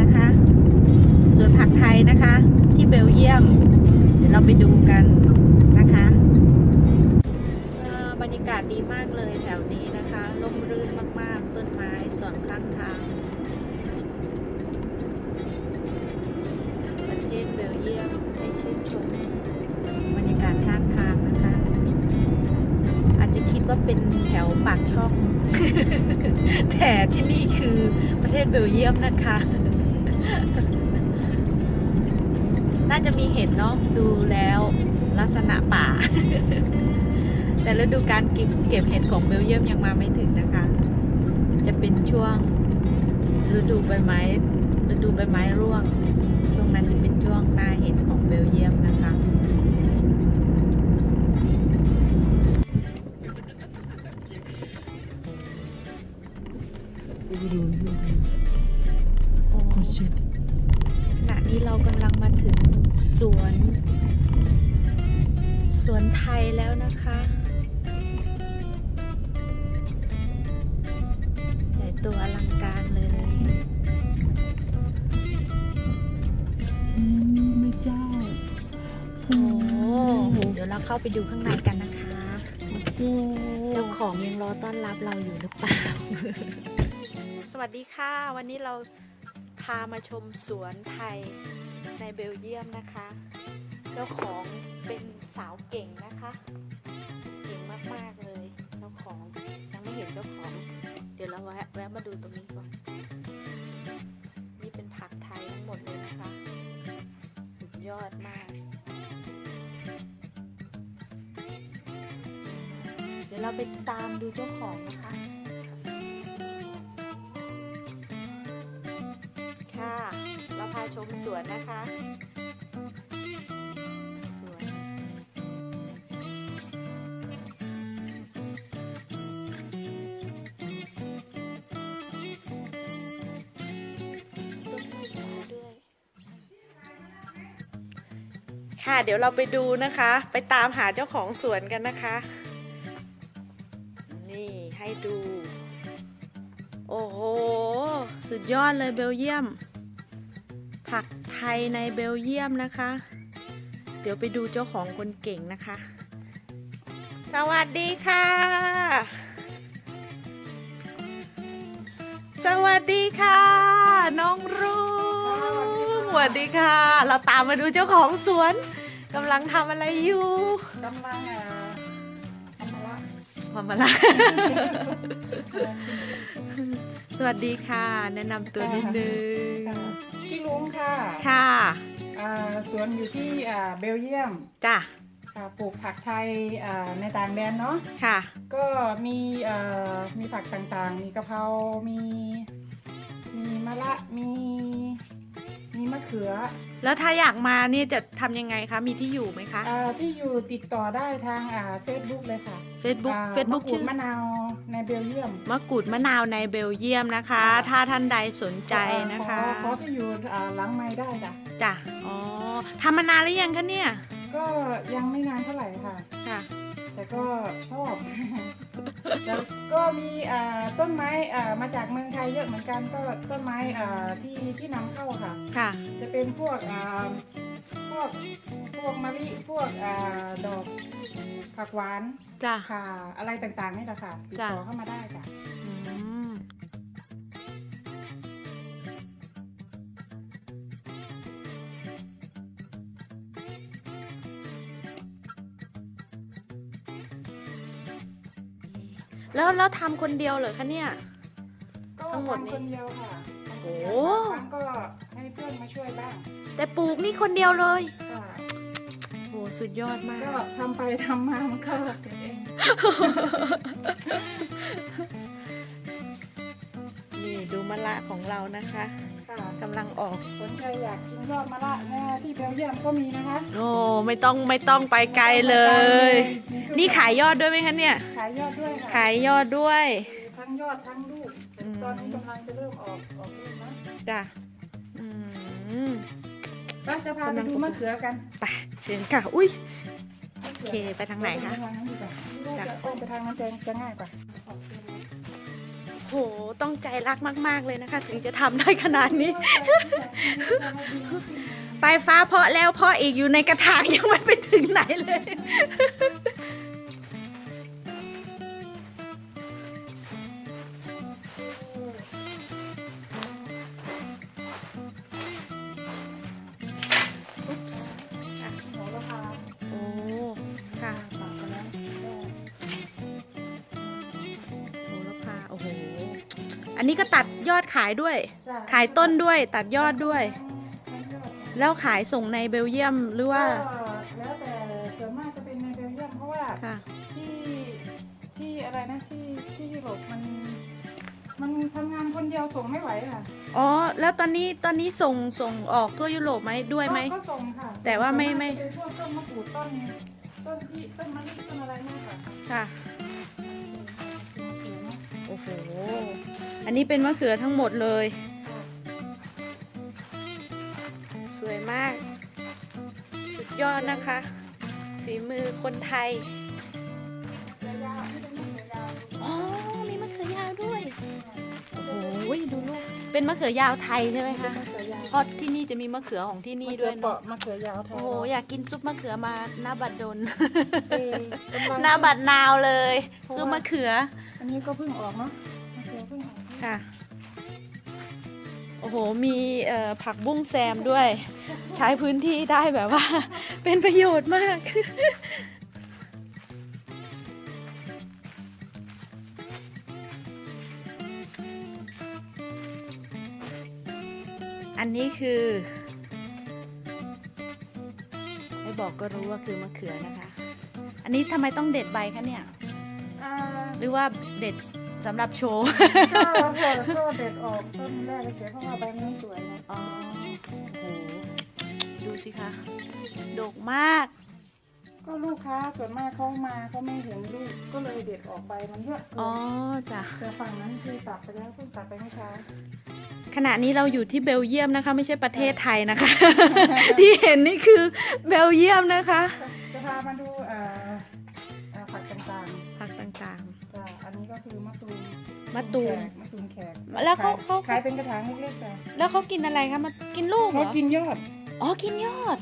นะคะสวนผักไทยนะคะ ที่เบลเยียม เดี๋ยวเราไปดูกันนะคะบรรยากาศดีมากเลยแถวนี้นะคะลมรื่นมากๆ ต้นไม้สวนข้างทาง ประเทศเบลเยียมได้ชื่นชมบรรยากาศข้างทางนะคะ อาจจะคิดว่าเป็นแถวปากช่อง แต่ที่นี่คือประเทศเบลเยียมนะคะ น่าจะมีเห็ดเนาะดูแล้วลักษณะป่า แต่ฤดูการเก็บเก็บเห็ดของเบลเยียมยังมาไม่ถึงนะคะ จะเป็นช่วงฤดูใบไม้ฤดูใบไม้ร่วง ช่วงนั้นจะเป็นช่วงหน้าเห็ดของเบลเยียมนะคะ แล้วนะคะใหญ่โตัวอลังการเลยไม่เจ้าโอ้เดี๋ยวเราเข้าไปดูข้างในกันนะคะโอ้เจ้าของยังรอต้อนรับเราอยู่หรือเปล่า สวัสดีค่ะ วันนี้เราพามาชมสวนไทยในเบลเยียมนะคะ เจ้าของเป็นสาวเก่งนะคะเก่ง มากๆเลยเจ้าของยังไม่เห็นเจ้าของ เดี๋ยวเราแวะแวะมาดูตรงนี้ก่อน นี่เป็นผักไทยทั้งหมดเลยนะคะ สุดยอดมาก เดี๋ยวเราไปตามดูเจ้าของนะคะ ค่ะ เราพาชมสวนนะคะ ค่ะเดี๋ยวเราไปดูนะคะ ไปตามหาเจ้าของสวนกันนะคะ นี่ให้ดู โอ้โห สุดยอดเลยเบลเยียม ผักไทยในเบลเยียมนะคะ เดี๋ยวไปดูเจ้าของคนเก่งนะคะ สวัสดีค่ะ สวัสดีค่ะ น้องรุ่งสวัสดีค่ะ เราตามมาดูเจ้าของสวน กำลังทำอะไรอยู่กำลังอะทำมาละมามาละสวัสดีค่ะ แนะนำตัวนิดนึงชื่อลุงค่ะ ค่ะอ่าสวนอยู่ที่อ่าเบลเยียม จ้ะค่ะปลูกผักไทยอ่าในต่างแดนเนาะ ค่ะ ก็มีเอ่อมีผักต่างๆ มีกะเพรา มี มีมะละ มี มีมะเขือแล้วถ้าอยากมานี่จะทำยังไงคะ มีที่อยู่ไหมคะอ่าที่อยู่ติดต่อได้ทางอ่าเฟซบุ๊กเลยค่ะ Facebook อ่า Facebook มะกรูชื่ดอ มะนาวในเบลเยียมมะกรูดมะนาวในเบลเยียมนะคะค่ะถ้าท่านใดสนใจนะคะขอขอที่อยู่อ่าหลังไม้ได้จ้ะจ้ะอ๋อทำมานานหรือยังคะเนี่ยก็ยังไม่นานเท่าไหร่ค่ะ ค่ะ แต่ก็ชอบ แล้วก็มีอ่าต้นไม้อ่ามาจากเมืองไทยเยอะเหมือนกันก็ต้นไม้อ่าที่ที่นำเข้าค่ะ ค่ะ จะเป็นพวกอ่าพวกพวกมะลิพวกอ่าดอกผักหวานจ้ะ ค่ะ อะไรต่างๆนี่แหละค่ะติดจ้ะ ต่อเข้ามาได้ค่ะ อืม แล้วแล้วทำคนเดียวเหรอคะเนี่ย ก็ทั้งหมดนี้ ทำคนเดียวค่ะโอ้บางครั้งก็ให้เพื่อนมาช่วยบ้างแต่ปลูกนี่คนเดียวเลยค่ะโหสุดยอดมาก ก็ทำไปทำมามันก็เสร็จเองนี่ดูมะละของเรานะคะ ค่ะกำลังออก สนใจอยากกินยอดมะละแน่ที่เบลเยียมก็มีนะคะโอ้ไม่ต้องไม่ต้องไปไกลเลย นี่ขายยอดด้วยไหมคะเนี่ย ขายยอดด้วยค่ะขายยอดด้วยทั้งยอดทั้งลูกแต่อืมตอนนี้กำลังจะเริ่มออกออกลูกนะจ้ะอืมป้าจะพาไปดูมะเขือกันไปเชิญค่ะ อุ้ยมะโอขืเคไปทางไหนคะปทางนั้นดีกว่าลูกจ้ะจะอ้อมไปทางนั้นจะจะง่ายกว่าออกเป็นโหต้องใจรักมาก ๆ เลยนะคะ ถึงจะทำได้ขนาดนี้ ไปลายฟ้าเพาะแล้วเพาะอีกอยู่ในกระถางยังไม่ไปถึงไหนเลย ขายด้วยจ้ะขายต้นด้วยตัดยอดด้วยทั้งยอดแล้วขายส่งในเบลเยียมหรือว่าก็แล้วแต่ส่วนมากจะเป็นในเบลเยียมเพราะว่าค่ะที่ที่อะไรนะที่ที่ยุโรปมันมันทำงานคนเดียวส่งไม่ไหวค่ะ อ๋อ แล้วตอนนี้ตอนนี้ส่งส่งออกทั่วยุโรปไหมด้วยไหมก็ก็ส่งค่ะ แต่ว่าไม่ไม่ส่วนกจะเป็นพวกต้นมะกรูดต้นต้นที่ต้นมะลิต้นอะไรเนี่ยค่ะ ค่ะเขียวนะโอ้โห อันนี้เป็นมะเขือทั้งหมดเลย สวยมาก สุดยอดนะคะ ฝีมือคนไทยยาวๆที่เป็นมะเขือยาวอ๋อมีมะเขือยาวด้วย โอ้โหดูลูก เป็นมะเขือยาวไทยใช่ไหมคะมะเขือยาวเพราะที่นี่จะมีมะเขือของที่นี่ด้วยมะเนาะเขือเปาะมะเขือยาวไทยโอ้โหอยากกินซุปมะเขือมาหน้าบัดดลเออกำลังหน้าบัดนาวเลยเพราะว่าซุปมะเขือ อันนี้ก็เพิ่งออกเนาะ ค่ะ โอ้โห มีเอ่อผักบุ้งแซมด้วย ใช้พื้นที่ได้แบบว่า เป็นประโยชน์มาก อันนี้คือไม่บอกก็รู้ว่าคือมะเขือนะคะ อันนี้ทำไมต้องเด็ดใบคะเนี่ยอ่าหรือว่าเด็ด สำหรับโชว์ก็ก็ก็เด็ดออกต้นแรกเฉยๆเพราะว่าใบมันไม่สวยนะอ๋อโอ้โหดูสิคะดกมาก ก็ลูกค้าส่วนมากเขามาเขาไม่เห็นลูกก็เลยเด็ดออกไปมันเยอะเกินอ๋อจ้ะแต่ฝั่งนั้นคือตัดไปแล้วเพิ่งตัดไปเมื่อเช้าขณะนี้เราอยู่ที่เบลเยียมนะคะ ไม่ใช่ประเทศไทยนะคะ ที่เห็นนี่คือเบลเยียมนะคะ จะพามาดู มมะตูมแขกมะตูมแขกแล้วเขาขยเขาขายเป็นกระถางเล็กๆจ้ะๆแล้วเขากินอะไรคะมากินลูกเหรเขาอกินยอดอ๋อกินยอด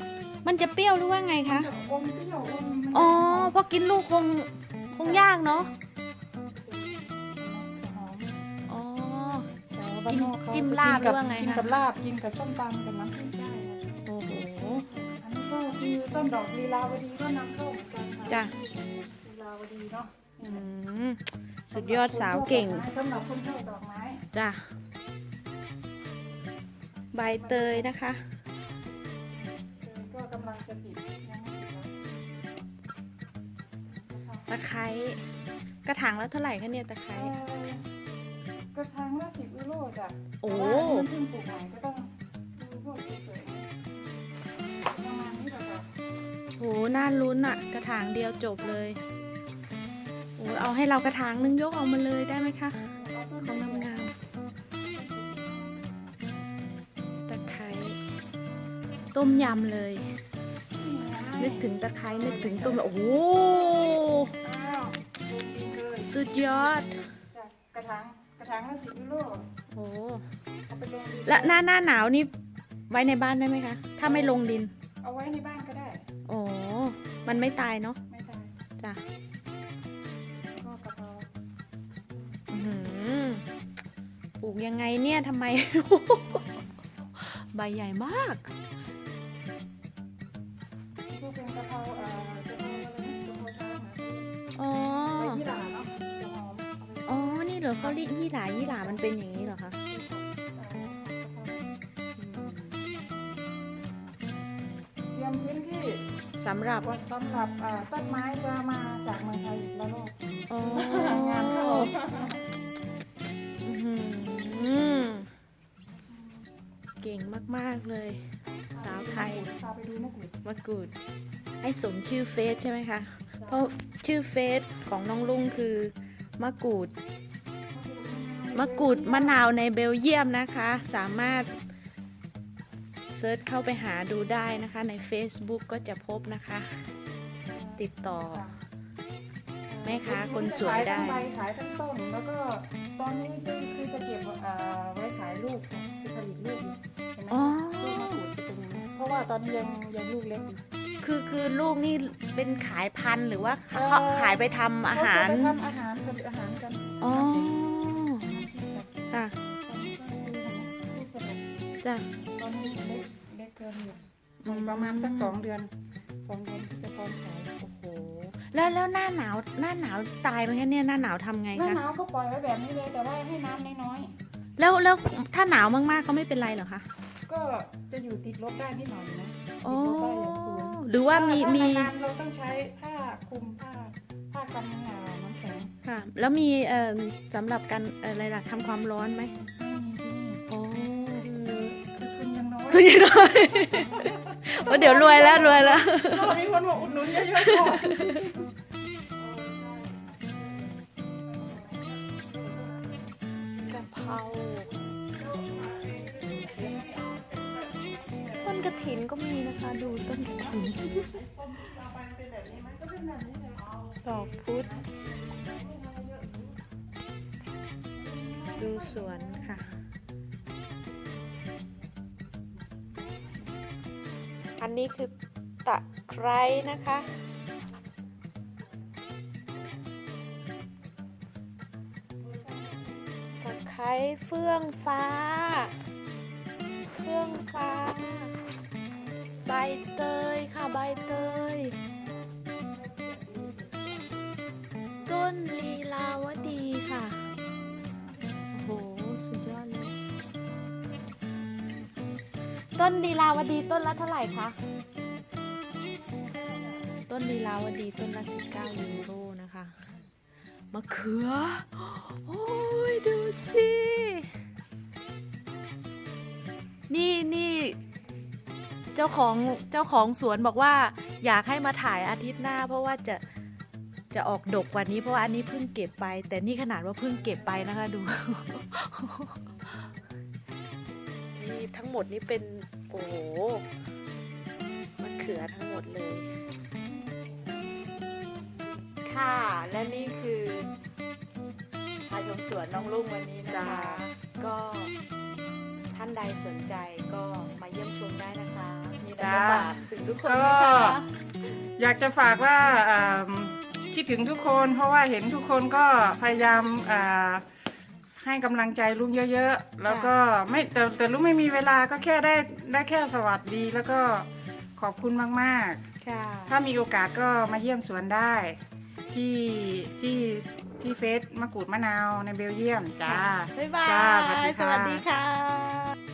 มันจะเปรี้ยวหรือว่าไงคะมันจอมเปรี้ยวอมมันจะอ๋อหอมเพราะกินลูกคงคงยากเนาะหอมอ๋อ แต่ว่าบ้านนอกเขจิ้มลาบหรือว่าไงกินคะกับลาบกินกับส้มตำกับน้ำจิ้มได้โอ้โหอันนี้ก็คือต้นดอกลีลาวดีก็นำเข้าเหมือนกันค่ะจ้ะลีลาวดีเนาะ อืมสุดยอดสาวเก่งสำหรับคนชอบดอกไม้จ้ะใบเตยนะคะก็กำลังจะติดยังไม่ติดแล้วนะคะตะไคร้กระถางแล้วเท่าไหร่คะเนี่ยตะไคร้เอ่อกระถางละสิบยูโรจ้ะโอ้แต่ว่าอันนี้มันเพิ่งปลูกใหม่ก็ต้องดูพวกสวยๆประมาณนี้แหละค่ะโหน่าลุ้นอะกระถางเดียวจบเลย โอ้เอาให้เรากระถางนึงยกออกมาเลยได้ไหมคะเอาต้นของนี้งามๆตะไคร้ต้มยำเลย นึกถึงตะไคร้นึกถึงต้มโอ้โหอ้าวดูดีเลยสุดยอดจ้ะกระถางกระถางละสิบยูโรโอ้เอาไปลงดินและหน้าหน้าหนาวนี่ไว้ในบ้านได้ไหมคะ ถ้าไม่ลงดิน เอาไว้ในบ้านก็ได้ โอ้มันไม่ตายเนาะ ไม่ตาย จ้ะ ปลูกยังไงเนี่ยทำไม ใบใหญ่มากก็เป็นกระเพราเอ่อกระเพราอะไรนะกระเพราช้างนะอ๋อใบยี่หร่าเนาะจะหอมเอาไปอ๋อนี่เหรอเขาเรียกยี่หร่ายี่หร่ามันเป็นอย่างนี้เหรอคะอืมเตรียมพื้นที่สำหรับสำหรับเอ่อต้นไม้จะมาจากเมืองไทยอีกแล้วโลกอ๋องานเข้า อื้อหือ เก่งมาก ๆ เลย สาวไทยพาไปดูมะกรูดมะกรูดให้สมชื่อเฟซใช่ไหมคะ เพราะชื่อเฟซของน้องลุงคือมะกรูดมะกรูดมะนาวในเบลเยียมนะคะ สามารถเซิร์ชเข้าไปหาดูได้นะคะ ใน Facebook ก็จะพบนะคะ ติดต่อแม่ค้าคนสวยได้ขายทั้งใบขายทั้งต้นแล้วก็ตอนนี้คือคือจะเก็บเอ่อไว้ขายลูกค่ะคือ ผลิตลูกอยู่เห็นไหมอ๋อลูกมะกรูดจะเป็นอย่างนี้เพราะว่าว่าตอนนี้ยังยังลูกเล็กอยู่คือคือลูกนี่เป็นขายพันธุ์หรือว่าเอ่อเขาขายไปทำอาหาร เขจะไปทำอาหารผลิตอาหารกันอ๋ออาหารที่แบบค่ะตอนนี้ก็คือลูกจะแบบจ้ะ ตอนนี้เล็กเล็กเกินอยู่อืมประมาณสักสองเดือนสองเดือนที่จะพร้อมขายโอ้โห แล้วแล้วหน้าหนาวหน้าหนาวตายไหมคะเนี่ยหน้าหนาวทำไงหน้าคะ หนาวก็ปล่อยไว้แบบนี้เลยแต่ว่าให้น้ำน้อย แล้วแล้วถ้าหนาวมากๆก็ไม่เป็นไรเหรอคะๆก็จะอยู่ติดลบได้นิดหน่อยนะติดอ๋อลบได้อย่างสูงหรือว่ามีถ้มีนานๆเราต้องใช้ผ้าคลุมผ้าผ้ากันอ่าน้ำแข็งค่ะ แล้วมีเอ่อสำหรับการเอ่ออะไรล่ะทำความร้อนไหมไม่มีที่นี่อ๋อคือคือทุนยังน้อยตัวใหญ่น้อย โอ้เดี๋ยวรวยแล้วรวยแล้ว ก็มีคนมาอุดหนุนเยอะๆก่อน ดูต้นกระถินดอกพุธดูสวนค่ะ อันนี้คือตะไคร้นะคะ ตะไคร้เฟื่องฟ้า เฟื่องฟ้า ใบเตยค่ะใบเตย ต้นลีลาวดีค่ะโหสุดยอดเลย ต้นลีลาวดีต้นละเท่าไหร่คะ ต้นลีลาวดีต้นละ19ยูโรนะคะมะเขือ โอ้ยดูสิ นี่นี่ เจ้าของเจ้าของสวนบอกว่า อยากให้มาถ่ายอาทิตย์หน้า เพราะว่าจะจะออกดกกว่านี้เพราะว่าอันนี้เพิ่งเก็บไป แต่นี่ขนาดว่าเพิ่งเก็บไปนะคะดูนี่ทั้งหมดนี่เป็นโอ้โหมะเขือทั้งหมดเลย ค่ะและนี่คือพาชมสวนน้องลุงวันนี้นะคะก็ท่านใดสนใจก็มาเยี่ยมชมได้นะคะมีอะไรจะฝากถึงทุกคนไหมคะอยากจะฝากว่าอ่าคิดถึงทุกคนเพราะว่าเห็นทุกคนก็พยายามอ่าให้กำลังใจลุงเยอะๆ แล้วก็ไม่แต่แต่ลุงไม่มีเวลาก็แค่ได้ได้แค่สวัสดีแล้วก็ขอบคุณมากค่ะๆถ้ามีโอกาสก็มาเยี่ยมสวนได้ ที่ที่ ที่เฟสมะกรูดมะนาวในเบลเยียมจ้าบ๊ายบาจ้าสวัสดียค่ะ สวัสดีค่ะ